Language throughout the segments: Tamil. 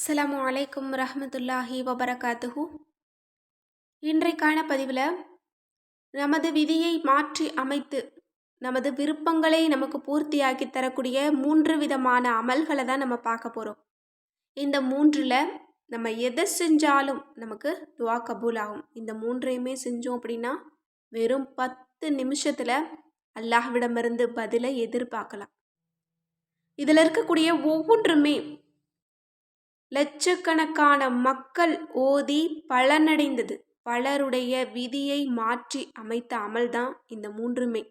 அஸ்லாம் அலைக்கும் ரஹமத்துல்லாஹி வபரகாத்துஹூ. இன்றைக்கான பதிவில் நமது விதியை மாற்றி அமைத்து நமது விருப்பங்களை நமக்கு பூர்த்தியாக்கி தரக்கூடிய மூன்று விதமான அமல்களை தான் நம்ம பார்க்க போகிறோம் இந்த மூன்றில் நம்ம எதை செஞ்சாலும் நமக்கு துவா கபூல் ஆகும். இந்த மூன்றையுமே செஞ்சோம் அப்படின்னா வெறும் பத்து நிமிஷத்தில் அல்லாஹ்விடமிருந்து பதிலை எதிர்பார்க்கலாம். இதில் இருக்கக்கூடிய ஒவ்வொன்றுமே லட்சக்கணக்கான மக்கள் ஓதி பலனடைந்தது. பலருடைய விதியை மாற்றி அமைத்த அமல்தான் இந்த மூன்றுமே.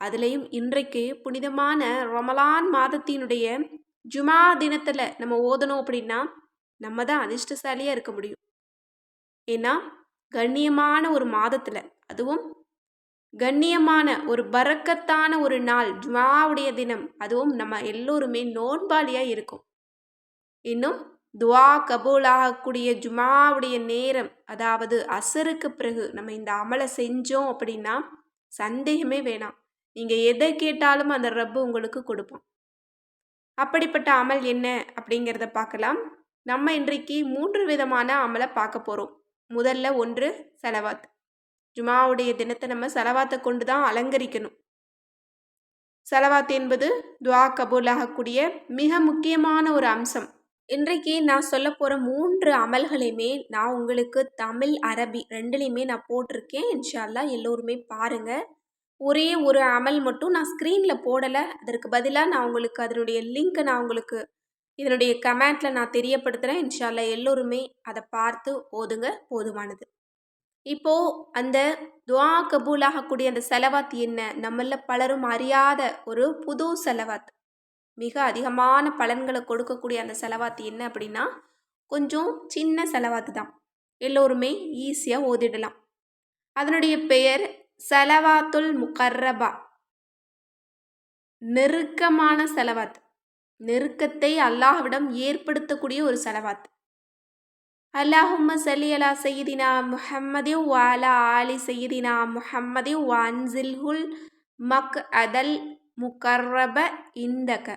அதுலேயும் இன்றைக்கு புனிதமான ரமலான் மாதத்தினுடைய ஜுமா தினத்தில் நம்ம ஓதணும் அப்படின்னா நம்ம தான் அதிர்ஷ்டசாலியாக இருக்க முடியும். ஏன்னா கண்ணியமான ஒரு மாதத்தில் அதுவும் கண்ணியமான ஒரு பறக்கத்தான ஒரு நாள் ஜுமாவுடைய தினம் அதுவும் நம்ம எல்லோருமே நோன்பாளியாக இருக்கும். இன்னும் துவா கபூலாகக்கூடிய ஜுமாவுடைய நேரம் அதாவது அசருக்கு பிறகு நம்ம இந்த அமலை செஞ்சோம் அப்படின்னா சந்தேகமே வேணாம். நீங்கள் எதை கேட்டாலும் அந்த ரப்பு உங்களுக்கு கொடுப்போம் அப்படிப்பட்ட அமல் என்ன அப்படிங்கிறத பார்க்கலாம். நம்ம இன்றைக்கு மூன்று விதமான அமலை பார்க்க போகிறோம் முதல்ல ஒன்று செலவாத். ஜுமாவுடைய தினத்தை நம்ம செலவாத்தை கொண்டு தான் அலங்கரிக்கணும். செலவாத் என்பது துவா கபூலாகக்கூடிய மிக முக்கியமான ஒரு அம்சம். இன்றைக்கு நான் சொல்ல போகிற மூன்று அமல்களையுமே நான் உங்களுக்கு தமிழ் அரபி ரெண்டுலேயுமே நான் போட்டிருக்கேன். இன்ஷால்லா எல்லோருமே பாருங்கள் ஒரே ஒரு அமல் மட்டும் நான் ஸ்க்ரீனில் போடலை. அதற்கு பதிலாக நான் உங்களுக்கு அதனுடைய லிங்க்கை நான் உங்களுக்கு இதனுடைய கமெண்ட்டில் நான் தெரியப்படுத்துகிறேன் இன்ஷால்லா எல்லோருமே அதை பார்த்து ஓதுங்க போதுமானது. இப்போது அந்த துவா கபூலாகக்கூடிய அந்த செலவாத் என்ன? நம்மள பலரும் அறியாத ஒரு புது செலவாத். மிக அதிகமான பலன்களை கொடுக்கக்கூடிய அந்த செலவாத்து என்ன அப்படின்னா கொஞ்சம் சின்ன செலவாத்து தான். எல்லோருமே ஈஸியாக ஓதிடலாம். அதனுடைய பெயர் செலவாத்துல் முக்கர்ரபா நெருக்கமான செலவாத் நெருக்கத்தை அல்லாஹ்விடம் ஏற்படுத்தக்கூடிய ஒரு செலவாத் அல்லாஹும்ம சலி அலா சையதினா முஹம்மதி வாலா ஆலி செய்தினா முஹம்மதி வான்சில்ஹுல் மக் அதல் முகர்ரப இந்தக.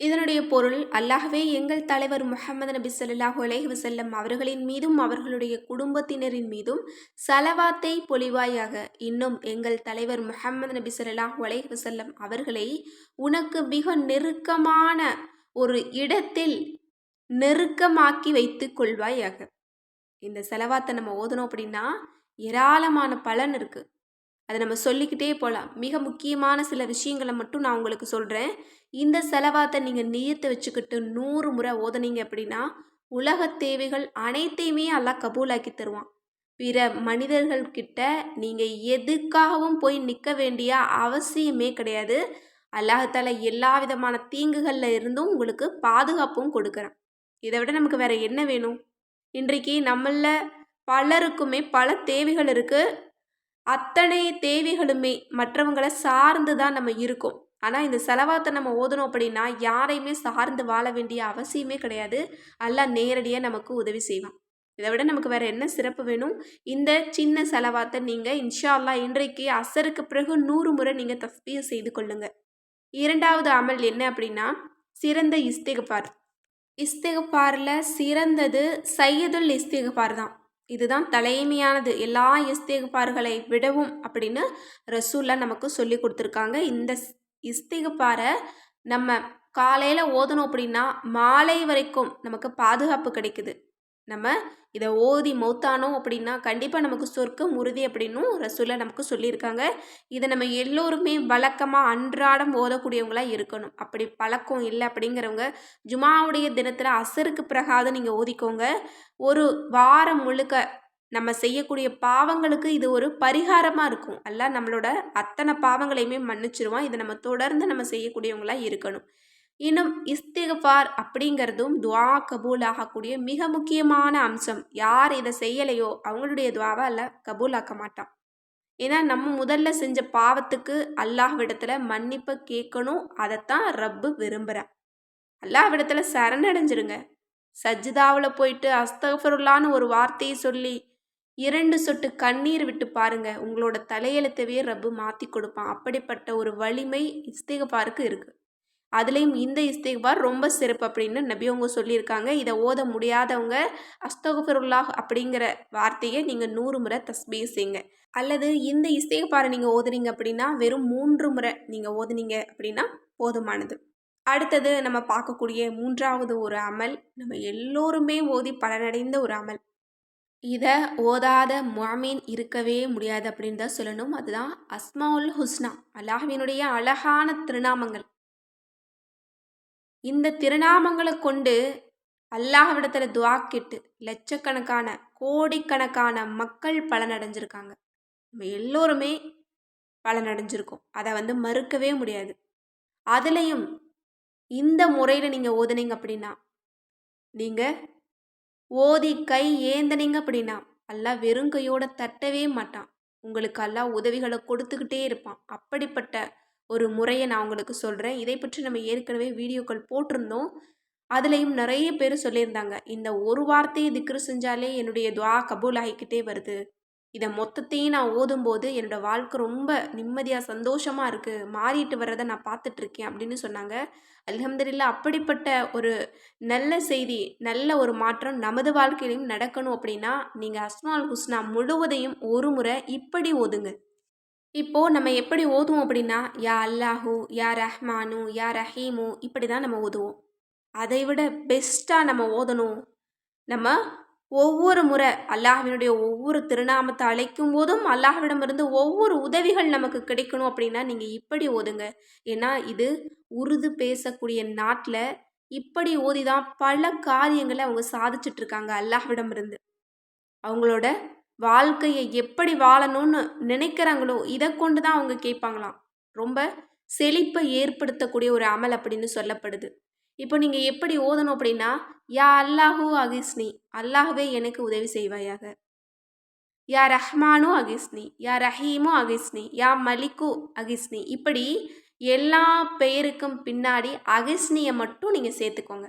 இதனுடைய பொருள் அல்லாஹ்வே எங்கள் தலைவர் முஹம்மது நபி சொல்லாஹு அலைஹி வசல்லம் அவர்களின் மீதும் அவர்களுடைய குடும்பத்தினரின் மீதும் சலவாத்தை பொலிவாயாக. இன்னும் எங்கள் தலைவர் முஹம்மது நபி சொல்லாஹு அலைஹி வசல்லம் அவர்களை உனக்கு மிக நெருக்கமான ஒரு இடத்தில் நெருக்கமாக்கி வைத்து கொள்வாயாக. இந்த செலவாத்தை நம்ம ஓதணும் அப்படின்னா ஏராளமான பலன் இருக்குது அதை நம்ம சொல்லிக்கிட்டே போகலாம் மிக முக்கியமான சில விஷயங்களை மட்டும் நான் உங்களுக்கு சொல்கிறேன் இந்த செலவாத்தை நீங்கள் நீயத்தை வச்சுக்கிட்டு நூறு முறை ஓதனீங்க அப்படின்னா உலக தேவைகள் அனைத்தையுமே எல்லாம் கபூலாக்கி தருவான். பிற மனிதர்கள்கிட்ட நீங்கள் எதுக்காகவும் போய் நிற்க வேண்டிய அவசியமே கிடையாது. அல்லாஹால எல்லா விதமான தீங்குகளில் இருந்தும் உங்களுக்கு பாதுகாப்பும் கொடுக்குறான். இதை விட நமக்கு வேறு என்ன வேணும்? இன்றைக்கு நம்மளில் பலருக்குமே பல தேவைகள் இருக்குது அத்தனை தேவைகளுமே மற்றவங்களை சார்ந்து தான் நம்ம இருக்கோம். ஆனால் இந்த செலவாத்தை நம்ம ஓதணும் அப்படின்னா யாரையுமே சார்ந்து வாழ வேண்டிய அவசியமே கிடையாது. அல்ல நேரடியாக நமக்கு உதவி செய்வான். இதை விட நமக்கு வேறு என்ன சிறப்பு வேணும்? இந்த சின்ன செலவாத்தை நீங்கள் இன்ஷா அல்லா இன்றைக்கு அசருக்கு பிறகு நூறு முறை நீங்கள் தஸ்பிய செய்து கொள்ளுங்கள் இரண்டாவது அமல் என்ன அப்படின்னா சிறந்த இஸ்திகபார் இஸ்திகபாரில் சிறந்தது சையதுல் இஸ்திகபார் தான். இதுதான் தலைமையானது. எல்லா இஸ்திகபார்களை விடவும் அப்படின்னு ரசூல்லா நமக்கு சொல்லி கொடுத்துருக்காங்க. இந்த இஸ்திகபாரை நம்ம காலையில் ஓதணும் அப்படின்னா மாலை வரைக்கும் நமக்கு பாதுகாப்பு கிடைக்குது. நம்ம இதை ஓதி மௌத்தானோம் அப்படின்னா கண்டிப்பாக நமக்கு சொர்க்கம் உறுதி அப்படின்னும் ரசூலை நமக்கு சொல்லியிருக்காங்க. இதை நம்ம எல்லோருமே வழக்கமாக அன்றாடம் ஓதக்கூடியவங்களாக இருக்கணும். அப்படி பழக்கம் இல்லை அப்படிங்கிறவங்க ஜுமாவுடைய தினத்தில் அசருக்கு பிறகாவது நீங்கள் ஓதிக்கோங்க. ஒரு வாரம் முழுக்க நம்ம செய்யக்கூடிய பாவங்களுக்கு இது ஒரு பரிகாரமாக இருக்கும். அல்ல நம்மளோட அத்தனை பாவங்களையுமே மன்னிச்சிருவோம் இதை நம்ம தொடர்ந்து நம்ம செய்யக்கூடியவங்களாக இருக்கணும். இன்னும் இஸ்திகஃபார் அப்படிங்கிறதும் துவா கபூல் ஆகக்கூடிய மிக முக்கியமான அம்சம். யார் இதை செய்யலையோ அவங்களுடைய துவாவை அல்ல கபூல் ஆக்க மாட்டான். ஏன்னா நம்ம முதல்ல செஞ்ச பாவத்துக்கு அல்லாஹ்விடத்துல மன்னிப்பை கேட்கணும் அதைத்தான் ரப்பு விரும்புகிறார் அல்லாஹ்விடத்துல சரணடைஞ்சிருங்க. சஜ்ஜிதாவில் போயிட்டு அஸ்தகஃபருல்லான்னு ஒரு வார்த்தையை சொல்லி இரண்டு சொட்டு கண்ணீர் விட்டு பாருங்க உங்களோட தலையெழுத்தவே ரப்பு மாற்றி கொடுப்பான். அப்படிப்பட்ட ஒரு வலிமை இஸ்திகபாருக்கு இருக்குது அதுலேயும் இந்த இஸ்திக்பார் ரொம்ப சிறப்பு அப்படின்னு நபி அவங்க சொல்லியிருக்காங்க. இதை ஓத முடியாதவங்க அஸ்தகுஃபருல்லாஹ் அப்படிங்கிற வார்த்தையை நீங்கள் நூறு முறை தஸ்பீ செய்யுங்க. அல்லது இந்த இஸ்திக்பாரை நீங்கள் ஓதுனீங்க அப்படின்னா வெறும் மூன்று முறை நீங்கள் ஓதுனீங்க அப்படின்னா போதுமானது. அடுத்தது நம்ம பார்க்கக்கூடிய மூன்றாவது ஒரு அமல் நம்ம எல்லோருமே ஓதி பலனடைந்த ஒரு அமல். இதை ஓதாத முஅமீன் இருக்கவே முடியாது அப்படின்னு தான் சொல்லணும். அதுதான் அஸ்மாவுல் ஹுஸ்னா அல்லாஹினுடைய அழகான திருநாமங்கள். இந்த திருநாமங்களை கொண்டு அல்லாஹ்விடத்தில் துவா கேட்டு லட்சக்கணக்கான கோடிக்கணக்கான மக்கள் பலனடைஞ்சிருக்காங்க. நம்ம எல்லோருமே பலனடைஞ்சிருக்கோம். அதை வந்து மறுக்கவே முடியாது. அதுலேயும் இந்த முறையில் நீங்கள் ஓதுனீங்க அப்படின்னா நீங்கள் ஓதி கை ஏந்தனீங்க அப்படின்னா எல்லாம் வெறும் கையோட தட்டவே மாட்டான். உங்களுக்கு எல்லாம் உதவிகளை கொடுத்துக்கிட்டே இருப்பான். அப்படிப்பட்ட ஒரு முறையை நான் உங்களுக்கு சொல்கிறேன் இதை பற்றி நம்ம ஏற்கனவே வீடியோக்கள் போட்டிருந்தோம். அதுலேயும் நிறைய பேர் சொல்லியிருந்தாங்க. இந்த ஒரு வார்த்தையை திக்ரு செஞ்சாலே என்னுடைய துவா கபூல் ஆகிக்கிட்டே வருது. இதை மொத்தத்தையும் நான் ஓதும்போது என்னோடய வாழ்க்கை ரொம்ப நிம்மதியாக சந்தோஷமாக இருக்குது மாறிட்டு வர்றதை நான் பார்த்துட்ருக்கேன் அப்படின்னு சொன்னாங்க. அலமதுல்லா அப்படிப்பட்ட ஒரு நல்ல செய்தி நல்ல ஒரு மாற்றம் நமது வாழ்க்கையிலையும் நடக்கணும் அப்படின்னா நீங்கள் அஸ்மால் ஹுஸ்னா முழுவதையும் ஒரு முறை இப்படி ஓதுங்க. இப்போது நம்ம எப்படி ஓதுவோம் அப்படின்னா யா அல்லாஹூ யா ரஹ்மானு யா ரஹீமு இப்படி தான் நம்ம ஓதுவோம். அதை விட பெஸ்ட்டாக நம்ம ஓதணும். நம்ம ஒவ்வொரு முறை அல்லாஹினுடைய ஒவ்வொரு திருநாமத்தை அழைக்கும் போதும் அல்லாஹ்விடமிருந்து ஒவ்வொரு உதவிகள் நமக்கு கிடைக்கணும் அப்படின்னா நீங்கள் இப்படி ஓதுங்க. ஏன்னா இது உருது பேசக்கூடிய நாட்டில் இப்படி ஓதி தான் பல காரியங்களை அவங்க சாதிச்சிட்ருக்காங்க அல்லாஹ்விடமிருந்து. அவங்களோட வாழ்க்கையை எப்படி வாழணும்னு நினைக்கிறாங்களோ இதை கொண்டு தான் அவங்க கேட்பாங்களாம். ரொம்ப செழிப்பை ஏற்படுத்தக்கூடிய ஒரு அமல் அப்படின்னு சொல்லப்படுது. இப்போ நீங்கள் எப்படி ஓதணும் அப்படின்னா யா அல்லாஹூ அகிஸ்னி அல்லாஹுவே எனக்கு உதவி செய்வாயாக. யா ரஹ்மானு அகிஸ்னி யா ரஹீமு அகிஸ்னி யா மலிக்கு அகிஸ்னி. இப்படி எல்லா பெயருக்கும் பின்னாடி அகிஸ்னியை மட்டும் நீங்கள் சேர்த்துக்கோங்க.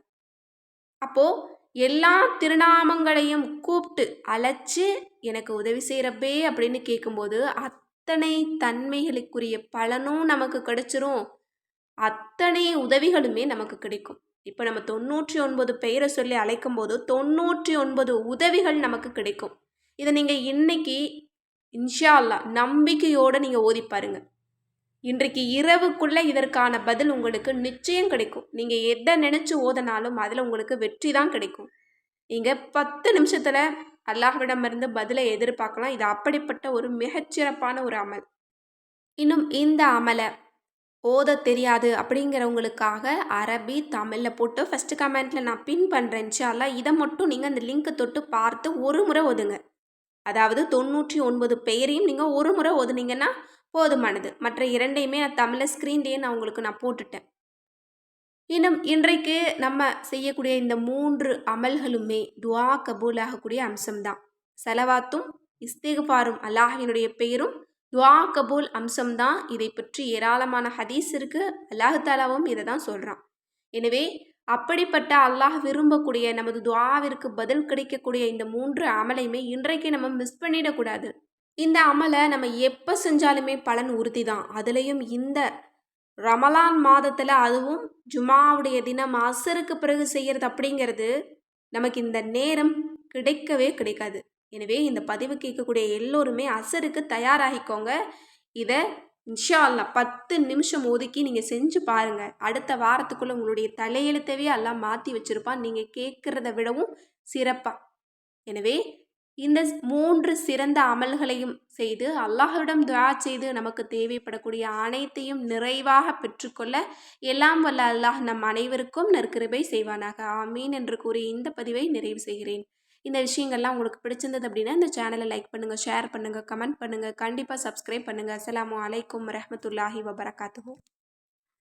அப்போது எல்லா திருநாமங்களையும் கூப்பிட்டு அழைச்சி எனக்கு உதவி செய்கிறப்பே அப்படின்னு கேட்கும்போது அத்தனை தன்மைகளுக்குரிய பலனும் நமக்கு கிடைச்சிரும். அத்தனை உதவிகளுமே நமக்கு கிடைக்கும். இப்போ நம்ம தொண்ணூற்றி ஒன்பது பெயரை சொல்லி அழைக்கும் போது தொண்ணூற்றி ஒன்பது உதவிகள் நமக்கு கிடைக்கும். இதை நீங்கள் இன்னைக்கு இன்ஷா அல்லா நம்பிக்கையோடு நீங்கள் ஓதி பாருங்கள் இன்றைக்கு இரவுக்குள்ளே இதற்கான பதில் உங்களுக்கு நிச்சயம் கிடைக்கும். நீங்கள் எதை நினச்சி ஓதனாலும் அதில் உங்களுக்கு வெற்றி தான் கிடைக்கும். நீங்கள் பத்து நிமிஷத்தில் அல்லாஹ்விடமிருந்து பதிலை எதிர்பார்க்கலாம். இது அப்படிப்பட்ட ஒரு மிகச்சிறப்பான ஒரு அமல். இன்னும் இந்த அமலை ஓத தெரியாது அப்படிங்கிறவங்களுக்காக அரபி தமிழில் போட்டு ஃபஸ்ட்டு கமெண்ட்டில் நான் பின் பண்ணுறேன் இன்ஷால்லா இதை மட்டும் நீங்கள் அந்த லிங்க்கை தொட்டு பார்த்து ஒரு முறை ஓதுங்க. அதாவது தொண்ணூற்றி ஒன்பது பெயரையும் நீங்கள் ஒரு முறை ஓதுனீங்கன்னா போதுமானது. மற்ற இரண்டையுமே நான் தமிழில் ஸ்க்ரீன்லேயே நான் உங்களுக்கு நான் போட்டுட்டேன். இன்னும் இன்றைக்கு நம்ம செய்யக்கூடிய இந்த மூன்று அமல்களுமே துவா கபூல் ஆகக்கூடிய அம்சம்தான். செலவாத்தும் இஸ்திகுபாரும் அல்லாஹினுடைய பெயரும் துவா கபூல் அம்சம்தான். இதை பற்றி ஏராளமான ஹதீஸ் இருக்குது அல்லாஹாலாவும் இதை தான் சொல்கிறான் எனவே அப்படிப்பட்ட அல்லாஹ் விரும்பக்கூடிய நமது துவாவிற்கு பதில் கிடைக்கக்கூடிய இந்த மூன்று அமலையுமே இன்றைக்கு நம்ம மிஸ் பண்ணிடக்கூடாது இந்த அமலை நம்ம எப்போ செஞ்சாலுமே பலன் உறுதி தான் அதுலேயும் இந்த ரமலான் மாதத்தில் அதுவும் ஜுமாவுடைய தினம் அசருக்கு பிறகு செய்கிறது அப்படிங்கிறது நமக்கு இந்த நேரம் கிடைக்கவே கிடைக்காது. எனவே இந்த பதிவு கேட்கக்கூடிய எல்லோருமே அசருக்கு தயாராகிக்கோங்க. இதை இன்ஷா அல்லா பத்து நிமிஷம் ஒதுக்கி நீங்கள் செஞ்சு பாருங்கள் அடுத்த வாரத்துக்குள்ளே உங்களுடைய தலையெழுத்தவே எல்லாம் மாற்றி வச்சுருப்பான். நீங்கள் கேட்குறத விடவும் சிறப்பாக எனவே இந்த மூன்று சிறந்த அமல்களையும் செய்து அல்லாஹ்விடம் துவா செய்து நமக்கு தேவைப்படக்கூடிய அனைத்தையும் நிறைவாக பெற்றுக்கொள்ள எல்லாம் வல்ல அல்லாஹ் நம் அனைவருக்கும் நற்கிருபை செய்வானாக. ஆமீன் என்று கூறி இந்த பதிவை நிறைவு செய்கிறேன். இந்த விஷயங்கள்லாம் உங்களுக்கு பிடிச்சிருந்தது அப்படின்னா இந்த சேனலை லைக் பண்ணுங்கள் ஷேர் பண்ணுங்கள் கமெண்ட் பண்ணுங்கள் கண்டிப்பாக சப்ஸ்கிரைப் பண்ணுங்கள் அஸ்லாம் வலைக்கம் வரமத்துல்லாஹி வபரகாத்துஹூ.